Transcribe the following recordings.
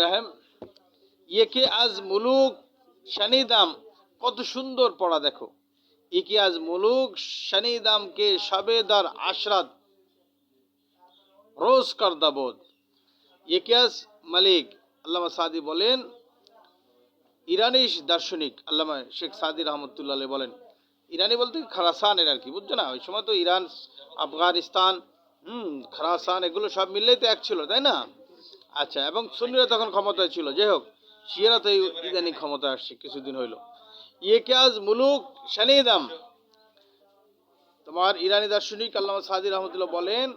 রাহেম ইয়েকে আজ মুলুক শানিদাম? কত সুন্দর পড়া দেখো। ইকে আজ মুলুক শানিদামকে সবেদার আশরাত রোজ করদাবোধ ইকেয়াস মালিক? আল্লামা সাদি বলেন ইরানি দার্শনিক, আল্লামা শেখ সাদি রহমতুল্লাহ বলেন, ইরানি বলতে খারাসানের আর কি, বুঝছ না? ওই সময় তো ইরান, আফগানিস্তান, হুম, খারাসান এগুলো সব মিললেই তো এক ছিল, তাই না? আচ্ছা এবং সুন্নিরা তখন ক্ষমতায় ছিল। যাই হোক, শিয়ারা তো ইদানিং ক্ষমতায় আসছে, কিছুদিন হইল। ইয়েকাজ মুলুক শানিদাম, তোমার ইরানি দার্শনিক আল্লামা সাদি রহমতুল্লাহ বলেন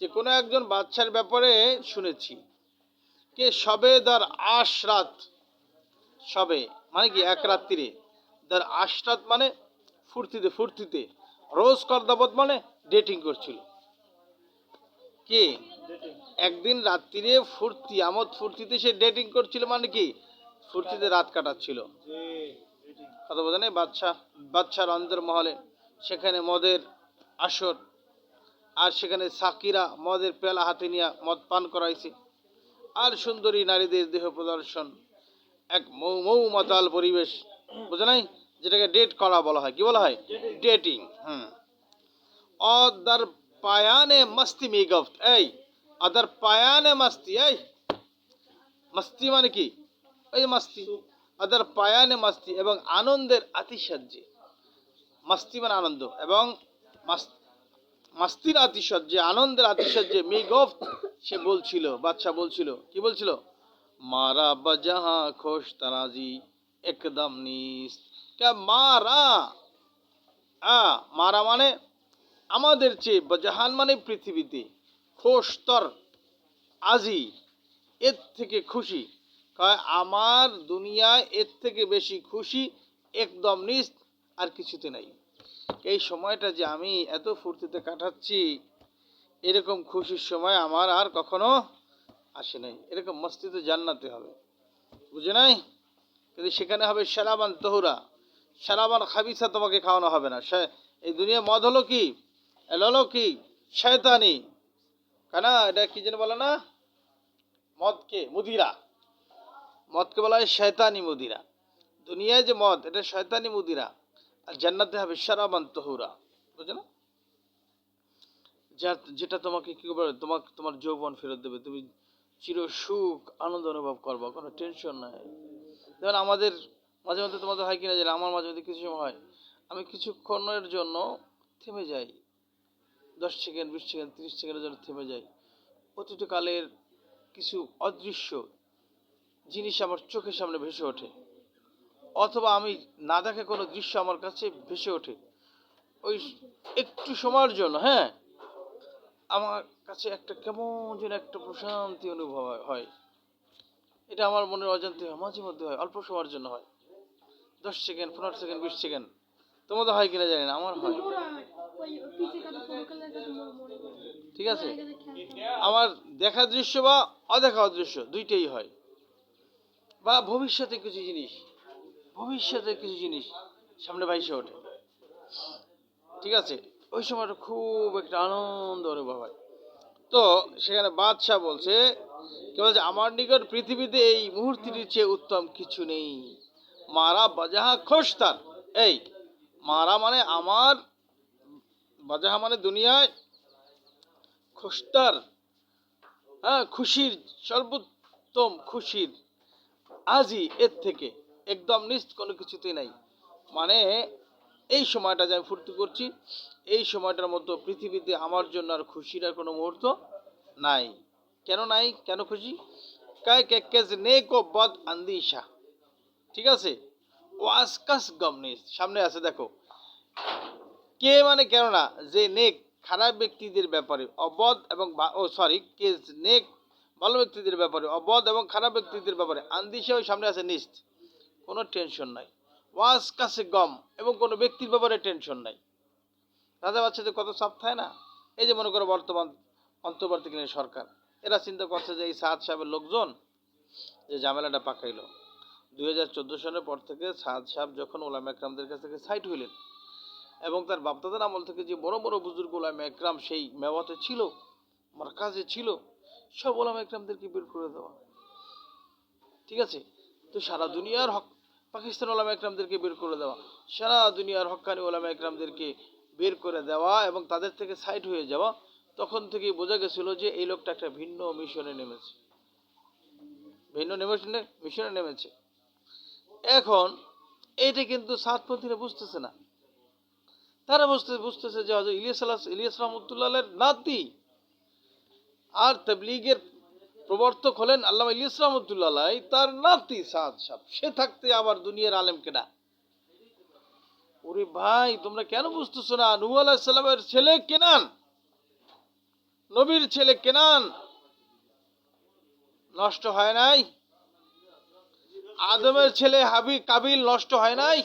যে, কোনো একজন বাচ্চার ব্যাপারে শুনেছি কে সবে দার আশ রাত সবে মানে কি, এক রাত্রিরে। দার আশ রাত মানে ফুর্তিতে ফুর্তিতে। রোজ করদাবত মানে ডেটিং করছিল। কি? একদিন রাত্রিরে ফুর্তি, আমোদ ফুর্তিতে সে ডেটিং করছিল মানে কি? ফুর্তিতে রাত কাটাচ্ছিল। কথা বোঝা নেই? বাচ্চা বাচ্চার অন্তর্মহলে। সেখানে মদের আসর আর সেখানে সাকিরা মদের পেলা হাতে নিয়ে মদ পান করাইছে। আর সুন্দরী নারীদের দেহ প্রদর্শন, এক মৌ মৌ মাতাল পরিবেশ। বুঝে নাই? যেটাকে ডেট করা বলা হয়। কি বলা হয়? ডেটিং হুম। অদার পায়ানে মস্তি মেগফত এই অদার পায়ানে মস্তি এই মস্তি মানে কি যে মস্তি অদার পায়ানে মস্তি এবং আনন্দের আতিশয্যে মস্তি মানে আনন্দ এবং মাস- মাস্তির আতিশয্যে আনন্দের আতিশয্যে মেগফ সে বলছিল বাচ্চা বলছিল, কি বলছিল? মারা বাজাহা খোশ তারাজি একদম নিস। মারা? আ, মারা মানে আমাদের চেয়ে বাজাহান মানে পৃথিবীতে। খোশতর, আজি এর থেকে খুশি। কয়, আমার দুনিয়ায় এর থেকে বেশি খুশি একদম নিস আর কিছুতে নাই। এই সময়টা যে আমি এত ফুর্তিতে কাটাচ্ছি, এরকম খুশির সময় আমার আর কখনো আসে নাই। এরকম মস্তিতে জান্নাতে হবে। বুঝে নাই? কিন্তু সেখানে হবে সারাবান তহুরা। সারাবান খাবিসা তোমাকে খাওয়ানো হবে না। এই দুনিয়া মদ হলো কি? এল হলো কি? শয়তানি। কেন, এটা কি যেন বলে না? মদকে, মুদিরা। মদকে বলা হয় শয়তানি মুদিরা। দুনিয়ায় যে মদ, এটা শয়তানি মুদিরা। আর জান্নাতে হবে সারাবান তহুরা। বুঝে না যা যেটা তোমাকে কি করবে? তোমাকে, তোমার যৌবন ফেরত দেবে। তুমি চির সুখ, আনন্দ অনুভব করবা, কোনো টেনশন নাই। যেমন আমাদের মাঝে মধ্যে তোমাদের হয় কিনা জানি আমার মাঝে মধ্যে কিছু সময় হয়। আমি কিছুক্ষণের জন্য থেমে যাই। দশ সেকেন্ড, বিশ সেকেন্ড, তিরিশ সেকেন্ডের জন্য থেমে যাই অতীতকালের কিছু অদৃশ্য জিনিস আমার চোখের সামনে ভেসে ওঠে। অথবা আমি না দেখা কোনো দৃশ্য আমার কাছে ভেসে ওঠে। ওই একটু সময়ের জন্য হ্যাঁ? আমার কাছে একটা কেমন যেন একটা প্রশান্তি অনুভব হয়। এটা আমার মনের অজান্তে হয়, মাঝে মধ্যে হয়, অল্প সময়ের জন্য হয়। দশ সেকেন্ড, পনেরো সেকেন্ড, বিশ সেকেন্ড। তোমাদের হয় কিনা জানি না, আমার হয়। ঠিক আছে? আমার দেখা দৃশ্য বা অদেখা অদৃশ্য দুইটাই হয়। বা ভবিষ্যতে কিছু জিনিস ভবিষ্যতে কিছু জিনিস সামনে বাইসে ওঠে। ঠিক আছে? ওই সময়টা খুব একটা আনন্দ অনুভব হয়। তো সেখানে বাদশাহ বলছে, কি বলছে, আমার নিকট পৃথিবীতে এই মুহূর্তটির চেয়ে উত্তম কিছু নেই। মারা বাজাহা খোশ তার। এই, মারা মানে আমার বাজাহা মানে দুনিয়ায় খোস্তার হ্যাঁ খুশির, সর্বোত্তম খুশির আজই এর থেকে একদম নিশ্চ কোনো কিছুতেই নাই। মানে এই সময়টা যে আমি ফুর্তি করছি, এই সময়টার মতো পৃথিবীতে আমার জন্য আর খুশির আর কোনো মুহূর্ত নাই। কেন নাই? কেন খুশি? কায় কে কেজ নেক বদ আন্দিশা। ঠিক আছে? ও আসকাস গমনিস সামনে আছে, দেখো। কে মানে কেন না যে নেক খারাপ ব্যক্তিদের ব্যাপারে, অবধ এবং ও সরি কে নেক ভালো ব্যক্তিদের ব্যাপারে, অবধ এবং খারাপ ব্যক্তিদের ব্যাপারে আন্দিশা ওই সামনে আছে নিস্ত কোনো টেনশন নাই। ওয়াজ কাছে গম এবং কোনো ব্যক্তির ব্যাপারে টেনশন নাই। রাজা বাচ্চাদের কত চাপ থাকে না? এই যে মনে করো বর্তমান অন্তর্বর্তীকালীন সরকার, এরা চিন্তা করছে যে এই সাদ সাহেবের লোকজন যে ঝামেলাটা পাকাইলো। দুই হাজার চোদ্দ সালের পর থেকে সাদ সাহেব যখন ওলামা একরামদের কাছ থেকে সাইট হইলেন এবং তার বাপদাদার আমল থেকে যে বড় বড় বুজুর্গ ওলামা একরাম সেই মেওয়াতে ছিল, মার্কাজে ছিল, সব ওলামা একরামদেরকে বের করে দেওয়া। ঠিক আছে? তো সারা দুনিয়ার হক পাকিস্তান ওলামা একরামদেরকে বের করে দেওয়া। সারা দুনিয়ার হক্কানি ওলামা একরামদেরকে বের করে দেওয়া এবং তাদের থেকে সাইড হয়ে যাওয়া, তখন থেকেই বোঝা গেছিল যে এই লোকটা একটা ভিন্ন মিশনে নেমেছে। ভিন্ন নেমেছে মিশনে নেমেছে। এখন, এটা কিন্তু সাতপন্থীরা বুঝতেছে না। তারা বুঝতে, বুঝতেছে যে হজরত ইলিয়াস আল্লাহ ইলিয়াস রহমতুল্লাহের নাতি। আর তবলিগের প্রবর্তক হলেন আল্লাহ ইলিয়াস রহমতুল্লাহ তার নাতি সাদ সাহ। সে থাকতে আবার দুনিয়ার আলেম কেনা ওরে ভাই, তোমরা কেন বুঝতেছো না? নূহ আলাহিসাল্লামের ছেলে কেনান নবীর ছেলে কেনান নষ্ট হয় নাই? আদমের ছেলে হাবি কাবিল নষ্ট হয় নাই?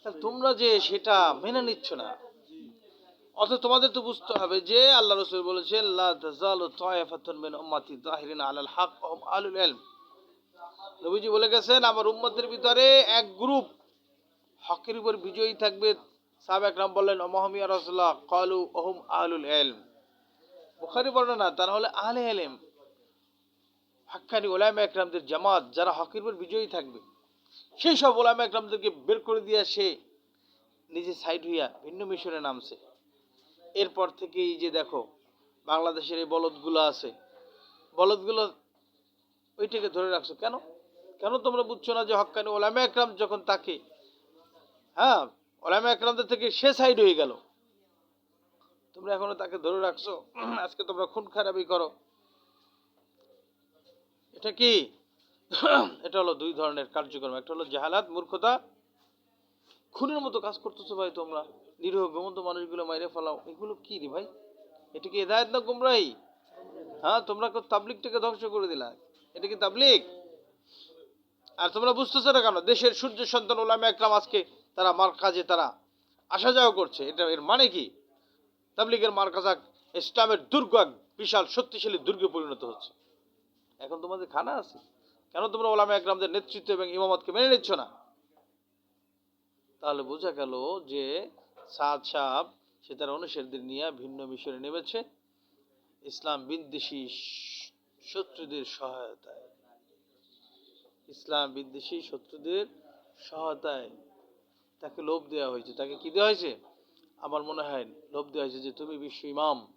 তাহলে তোমরা যে সেটা মেনে নিচ্ছ না, অথচ তোমাদের তো বুঝতে হবে যে আল্লাহ রসুল বলেছেন নবীজি বলে গেছেন, আমার উম্মতের ভিতরে এক গ্রুপ হকের উপর বিজয়ী থাকবে। সাহাবা একরাম বললেন ওমাহমিয়া রাসূলুল্লাহ, ক্বালু ওহুম আহলুল ইলম। বুখারী বর্ণনা, তারা হলে আহলে ইলম। হাক্কানি ওলামা একরামদের জামাত, যারা হকের উপর বিজয়ী থাকবে। সেই সব ওলামা একরামদেরকে বের করে দিয়ে সে নিজে সাইড হইয়া ভিন্ন মিশনে নামছে। এরপর থেকেই যে দেখো, বাংলাদেশের এই বলদগুলো আছে। বলদগুলো ওইটাকে ধরে রাখছো কেন? কেন তোমরা বুঝছ না যে হক্কানি ওলামা একরাম যখন তাকে হ্যাঁ ওলামা একরামদের থেকে সে সাইড হয়ে গেল। তোমরা এখনও তাকে ধরে রাখছো? আজকে তোমরা খুন খারাপই করো। এটা কি? এটা হলো দুই ধরনের কার্যক্রম। একটা হলো জাহালাত, মূর্খতা। খুনের মতো কাজ করতেছো ভাই তোমরা। নিরীহ ঘুমন্ত মানুষগুলো মাইরে ফেলাও। এগুলো কি রে ভাই? এটা কি এদায়ত না গুমরাই হ্যাঁ তোমরা তাবলিকটাকে ধ্বংস করে দিলা। এটা কি তাবলিক আর তোমরা বুঝতেছো না কেন? দেশের সূর্য সন্তান ওলামে একরাম আজকে তারা মার কাজে তারা আসা যাওয়া করছে। এটা এর মানে কি? তাবলিগের মার কাজা ইসলামের দুর্গ বিশাল শক্তিশালী দুর্গে পরিণত হচ্ছে। এখন তোমাদের খানা আছে? কেন তোমরা ওলামা একরামদের নেতৃত্ব এবং ইমামতকে মেনে নিচ্ছ না? তাহলে বোঝা গেল যে সাদ সাহ সে তার অনুসারীদের নিয়ে ভিন্ন মিশনে নেমেছে। ইসলাম বিদ্বেষী শত্রুদের সহায়তায়। ইসলাম বিদ্বেষী শত্রুদের সহায়তায় তাকে লোভ দেওয়া হয়েছে। তাকে কি দেওয়া হয়েছে? আমার মনে হয় লোভ দেওয়া হয়েছে যে তুমি বিশ্ব ইমাম।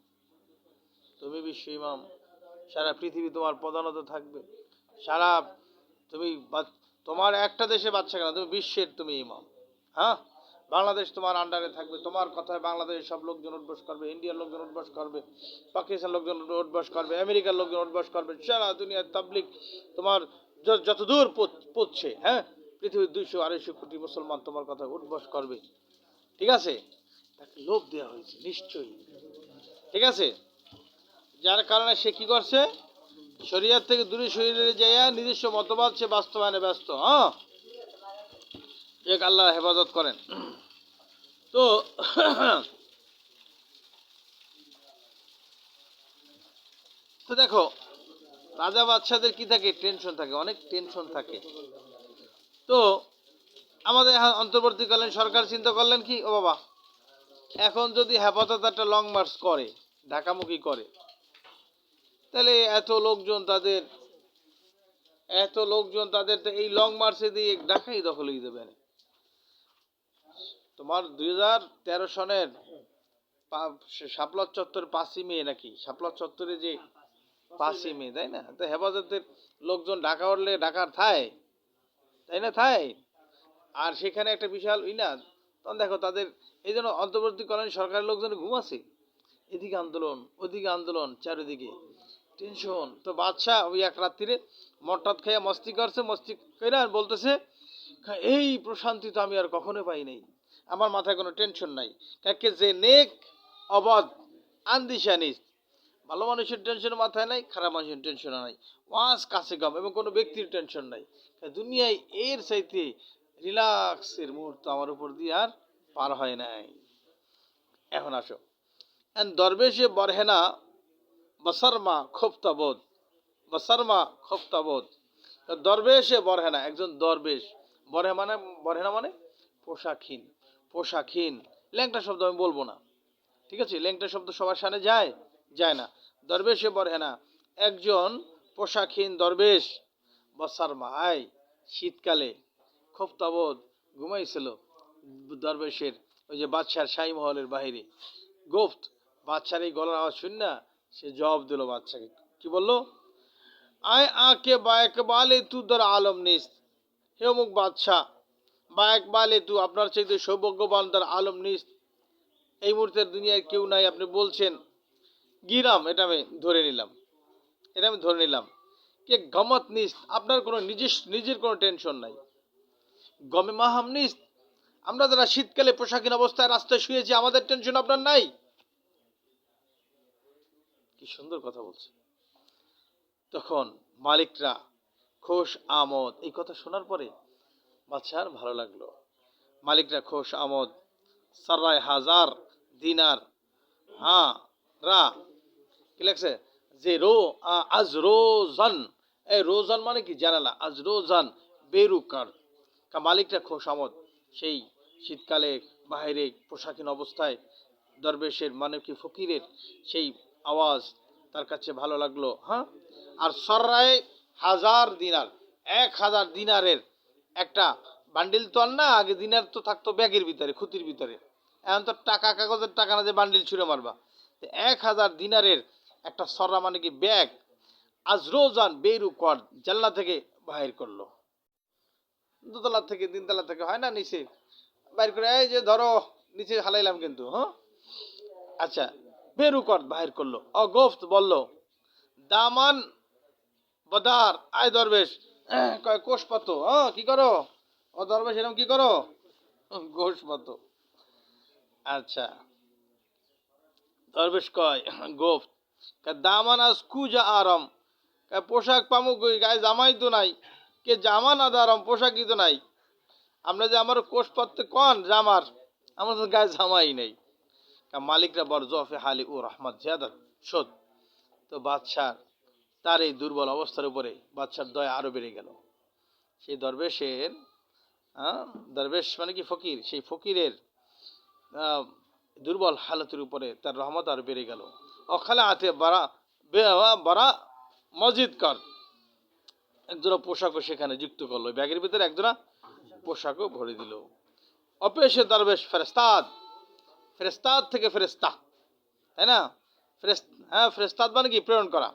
তুমি বিশ্ব ইমাম। সারা পৃথিবী তোমার প্রধানত থাকবে। সারা তুমি তোমার একটা দেশে বাচ্চা কেন? তুমি বিশ্বের তুমি ইমাম। হ্যাঁ? বাংলাদেশ তোমার আন্ডারে থাকবে, তোমার কথায় বাংলাদেশের সব লোকজন উঠবস করবে ইন্ডিয়ার লোকজন উঠবস করবে পাকিস্তান লোকজন উঠবস করবে আমেরিকার লোকজন উঠবস করবে, সারা দুনিয়ার তাবলিক তোমার যত দূর পড়ছে হ্যাঁ? পৃথিবীর দুইশো আড়াইশো কোটি মুসলমান তোমার কথা উঠবস করবে। ঠিক আছে? তাকে লোভ দেওয়া হয়েছে, নিশ্চয়ই। ঠিক আছে? যার কারণে সে কি করছে? শরিয়ার থেকে দূরে শরীরে যাইয়া নিজস্ব মতবাদ, সে বাস্তবায়নে ব্যস্ত হ্যাঁ? এক আল্লাহ হেফাজত করেন। তো তো দেখো, রাজা বাদশাদের কি থাকে? টেনশন থাকে, অনেক টেনশন থাকে। তো, আমাদের অন্তর্বর্তীকালীন সরকার চিন্তা করলেন কি, ও বাবা, এখন যদি হেফাজত একটা লং মার্চ করে, ঢাকামুখী করে তাহলে এত লোকজন তাদের, এত লোকজন তাদের এই লং মার্চে দিয়ে ঢাকাই দখল হয়ে না। তোমার দুই হাজার তেরো সনের শাপলা চত্বর পাঁচই মে নাকি? শাপলা চত্বরে যে পাঁচই মে, তাই না? তো হেফাজতের লোকজন ঢাকা উঠলে ঢাকার থায় তাই না থায় আর সেখানে একটা বিশাল ই না, তখন দেখো তাদের, এই জন্য অন্তর্বর্তীকালীন সরকারের লোকজন ঘুমাছে এদিকে আন্দোলন, ওদিকে আন্দোলন, চারিদিকে। টেনশন তো বাদশাহ ওই এক রাত্রিরে মটট খেয়ে মস্তি করছে, মস্তি করে আর বলতেছে এই প্রশান্তি তো আমি আর কখনো পাই নাই। আমার মাথায় কোনো টেনশন নাই। কাকে যে নেক, অবধ, আন্দিশানিস, ভালো মানুষের টেনশন মাথায় নাই, খারাপ মানুষের টেনশন নাই। ওয়াস কাছে কম এবং কোনো ব্যক্তির টেনশন নাই। দুনিয়ায় এর চাইতে রিল্যাক্সের মুহূর্ত আমার উপর দিয়ে আর পার হয় নাই। এখন আসো। দরবেশে বরহেনা বসরমা খোফতাবোধ বসরমা খোফতাবোধ দরবেশে বরহেনা, একজন দরবেশ। বরহে মানে বরহেনা মানে পোশাকহীন পোশাকহীন। ল্যাংটা শব্দ আমি বলব না। ঠিক আছে? ল্যাংটা শব্দ সবার সামনে যায়? যায় না। দরবেশে বরহেনা, একজন পোশাকহীন দরবেশ। বসার মায় শীতকালে খুব তাবৎ ঘুমাইছিল দরবেশের, ওই যে বাদশার শাহী মহলের বাহিরে। গোফত, বাদশার এই গলার আওয়াজ শুন না? সে জবাব দিল বাদশাকে, কি বলল? আয় আকে বায়ক বালে তু দর আলম নিস। হে অমুক বাদশাহ বায়ক বালে তু আপনার চাইতে সৌভাগ্যবান দর আলম নিস। এই মুহূর্তে দুনিয়ায় কেউ নাই, আপনি বলছেন, গিরাম, এটা আমি ধরে নিলাম। এটা আমি ধরে নিলাম। কে গমত নিস, আপনার কোনো নিজের নিজের কোনো টেনশন নাই। গমে মাহাম নিস, আমরা যারা শীতকালে পোশাকহীন অবস্থায় রাস্তায় শুয়েছি, আমাদের টেনশন আপনার নাই? কি সুন্দর কথা বলছে। তখন মালিকরা খোশ আমদ, এই কথা শোনার পরে বাচ্চার ভালো লাগল। মালিকরা খোশ আমদ, সারায় হাজার দিনার হ্যাঁ রা, কি লাগছে যে রো আজ রোজান, এই রোজান মানে কি? জানালা, আজ রোজান, বেরুকার। মালিকরা খোশামদ সেই শীতকালে বাহিরে পোশাকীন অবস্থায়, দরবেশের মানে কি? ফকিরের সেই আওয়াজ তার কাছে ভালো লাগল হ্যাঁ? আর সর্রায় হাজার দিনার, এক হাজার দিনারের একটা বান্ডিল তো আর না, আগে দিনার তো থাকতো ব্যাগের ভিতরে, খুতির ভিতরে। এখন তো টাকা, কাগজের টাকা না যে বান্ডিল ছুঁড়ে মারবা। এক হাজার দিনারের একটা সররা মানে কি ব্যাগ আজ রোজান বেরু কর জাল্লা থেকে বাহির করল। দোতলা থেকে, তিনতলা থেকে হয় না নিচে? বাইর করে, এই যে ধরো, নিচে হালাইলাম কিন্তু হ্যাঁ? আচ্ছা বেরু কর বাহির করল। অগফত বলল, দামান বদার, আয় দরবেশ। কয় কোষ পাত হ্যাঁ কি করো? ও দরবেশ এরকম কি করো? গোশ পাত আচ্ছা। দরবেশ কয় গোফ কয় দামান আজ কুজা আরম। পোশাক পামু কই? গায়ে জামাই তো নাই। কে জামা না দারম পোশাকই তো নাই। আমরা যে আমার কোষ কন, জামার? আমার তো গায়ে জামাই নেই। মালিকরা বড় জফে হালি ও রহমত জিয়াদত শোধ তো বাদশার, তার এই দুর্বল অবস্থার উপরে বাদশার দয়া আরও বেড়ে গেল। সেই দরবেশের দরবেশ মানে কি ফকির? সেই ফকিরের দুর্বল হালতের উপরে তার রহমত আরও বেড়ে গেল। অখালে হাতে বাড়া বে- বাড়া মসজিদ কর। একজোড়া পোশাকও সেখানে যুক্ত করল। ব্যাগের ভিতরে একজোড়া পোশাকও ভরে দিল। অপেশে দরবেশ ফেরেস্তাদ ফেরেস্তাদ থেকে ফেরেস্তা তাই না? হ্যাঁ ফেরেস্তাদ মানে কি? প্রেরণ করা।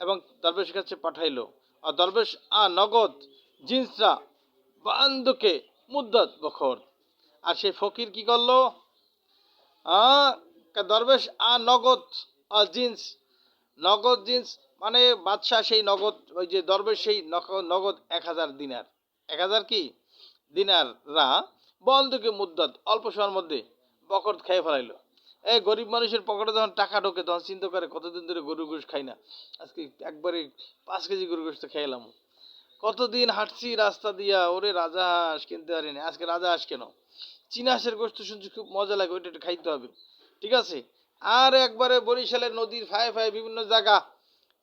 এবং দরবেশের কাছে পাঠাইলো। আর দরবেশ আ নগদ জিন্সরা বান্ধুকে মুদ্দত বখর। আর সেই ফকির কি করল? দরবেশ আ নগদ আর জিন্স। নগদ জিন্স মানে বাদশাহ সেই নগদ, ওই যে দরবেশ সেই নগদ এক হাজার দিনার। এক হাজার কি? দিনাররা বন্ধুকে মুদ্দত অল্প সময়ের মধ্যে বকর খেয়ে ফেলাইলো। এই গরিব মানুষের পকেটে যখন টাকা ঢোকে, তখন চিন্তা করে কতদিন ধরে গরু গোশ খাই না। আজকে একবারে পাঁচ কেজি গরু গোশ তো খেয়ে কতদিন হাঁটছি রাস্তা দিয়া, ওরে রাজা হাঁস কিনতে পারিনি। আজকে রাজা হাঁস কেন? চীনা হাঁসের গোস্ত শুনছি খুব মজা লাগে, ওইটা একটু খাইতে হবে। ঠিক আছে? আর একবারে বরিশালের নদীর ফায়ে ফায়ে বিভিন্ন জায়গা।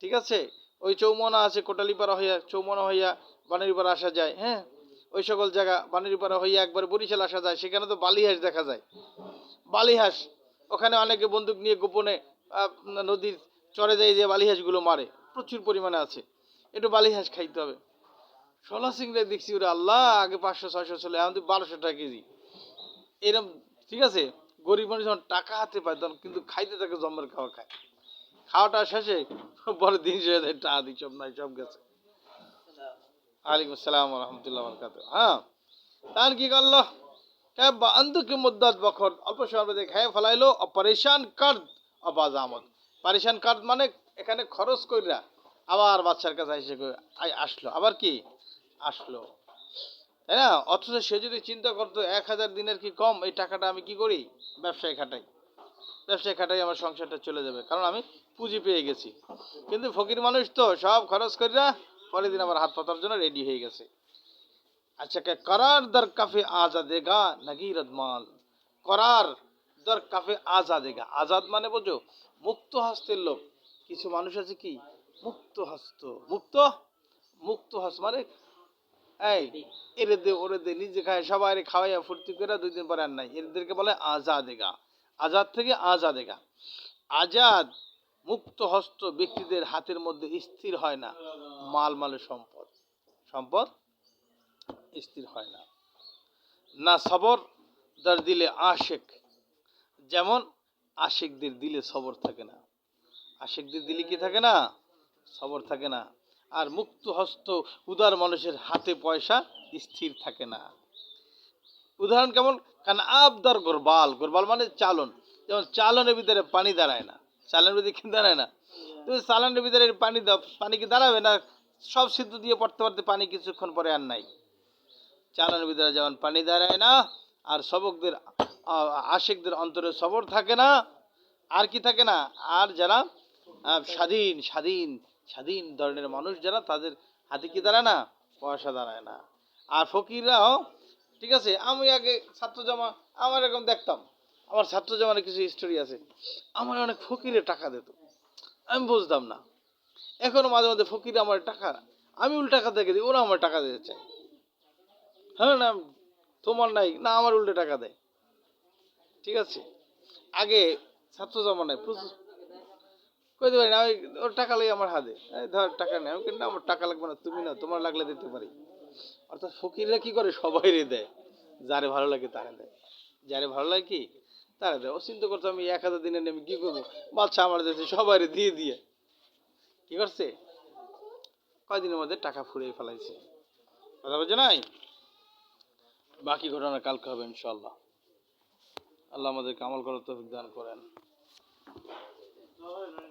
ঠিক আছে? ওই চৌমনা আছে, কোটালিপাড়া হইয়া, চৌমনা হইয়া বানেরপাড়া আসা যায় হ্যাঁ? ওই সকল জায়গা বানেরপাড়া হইয়া একবার বরিশাল আসা যায়, সেখানে তো বালি হাঁস দেখা যায়। বালি হাঁস ওখানে অনেকে বন্দুক নিয়ে গোপনে নদীর চরে যায় যে বালি হাঁসগুলো মারে প্রচুর পরিমাণে আছে। একটু বালি হাঁস খাইতে হবে। শোলা সিংড়ে দেখছি ওরা আল্লাহ আগে পাঁচশো ছয়শো চলে এখন তো বারোশো টাকা কেজি। এরকম ঠিক আছে? গরিব মানুষ যখন টাকা হাতে পায় তখন কিন্তু খাইতে থাকে জম্মের খাওয়া খায়। খাওয়াটা শেষে পরে দিন শেষে টাকা দিই সব নাই সব গেছে। আলাইকুম আসসালাম রহমতুল্লাহ বরকাত হ্যাঁ তার কি করল? অন্তকে মুদ্দাত বখর? অল্প সময়ের মধ্যে খেয়ে ফেলাইলো অবাজ আহমদ। পারেশান মানে এখানে খরচ কইরা আবার বাচ্চার কাছে এসে আসলো। আবার কি? আসলো। তাই না? অথচ সে যদি চিন্তা করতো, এক হাজার দিনের কি কম? এই টাকাটা আমি কি করি? ব্যবসায় খাটাই। ব্যবসায় খাটাই আমার সংসারটা চলে যাবে। কারণ আমি পুঁজি পেয়ে গেছি। কিন্তু ফকির মানুষ তো সব খরচ করিয়া পরের দিন আমার হাত পাতার জন্য রেডি হয়ে গেছে। আচ্ছা কে করার দর কাফে আজাদেগা নগিরত মাল করার দর কাফে আজাদেগা। আজাদ মানে বোঝো, মুক্ত হস্তের লোক। কিছু মানুষ আছে কি? মুক্ত হস্ত। মুক্ত? মুক্ত হস্ত মানে এই এরে দে ওরে দে নিজে খায়, সবাই খাওয়াইয়া ফুর্তি করে দুই দিন পরে আর নাই। এদেরকে বলে আজাদেগা। আজাদ থেকে আজাদেগা। আজাদ মুক্ত হস্ত ব্যক্তিদের হাতের মধ্যে স্থির হয় না। মাল মালে সম্পদ। সম্পদ? স্থির হয় না। না সবর দার দিলে আশেক, যেমন আশেকদের দিলে সবর থাকে না। আশেকদের দিলে কি থাকে না? সবর থাকে না। আর মুক্ত হস্ত উদার মানুষের হাতে পয়সা স্থির থাকে না। উদাহরণ কেমন? কারণ আবদার গোরবাল গোরবাল মানে চালন। যেমন চালনের ভিতরে পানি দাঁড়ায় না। চালনের ভিতরে কি দাঁড়ায় না? তুমি চালনের ভিতরে পানি দাও, পানি কি দাঁড়াবে না? সব সিদ্ধ দিয়ে পড়তে পড়তে পানি কিছুক্ষণ পরে আর নাই। চালানের ভিতরে যেমন পানি দাঁড়ায় না, আর সবকদের আশিকদের অন্তরে সবর থাকে না, আর কি থাকে না? আর যারা স্বাধীন স্বাধীন স্বাধীন ধরনের মানুষ যারা, তাদের হাতে কি দাঁড়ায় না? পয়সা দাঁড়ায় না। আর ফকিররাও, ঠিক আছে, আমি আগে ছাত্র জমা, আমার এরকম দেখতাম, আমার ছাত্র জমার কিছু হিস্টোরি আছে, আমার অনেক ফকিরে টাকা দিত, আমি বুঝতাম না। এখনও মাঝে মাঝে ফকির আমার টাকা, আমি উল্টা টাকা দেখে দিই ওরা আমার টাকা দিতে চায়। হ্যাঁ না, তোমার নাই। না, আমার উল্টে টাকা দেয়। ঠিক আছে? আগে ছাত্র জমানায় প্রচুর কইতে পারি না, ওই ওর টাকা লাগে আমার হাতে। ধর, টাকা নেই। আমি কিন্তু আমার টাকা লাগবে না, তুমি না তোমার লাগলে দিতে পারি। অর্থাৎ ফকিররা কি করে? সবাই দেয়। যারে ভালো লাগে তারে দেয়। যারে ভালো লাগে কি? তারে দেয়। ও চিন্তা করতো আমি এক হাজার দিনে নেমে কি করব? বাচ্চা আমার দেশে সবাই দিয়ে দিয়ে। কি করছে? কয়দিনের মধ্যে টাকা ফুরিয়ে ফেলাইছে। কথা বলছে নাই? বাকি ঘটনা কালকে হবে ইনশাল্লাহ আল্লাহ আমাদেরকে আমল করার তৌফিক দান করেন।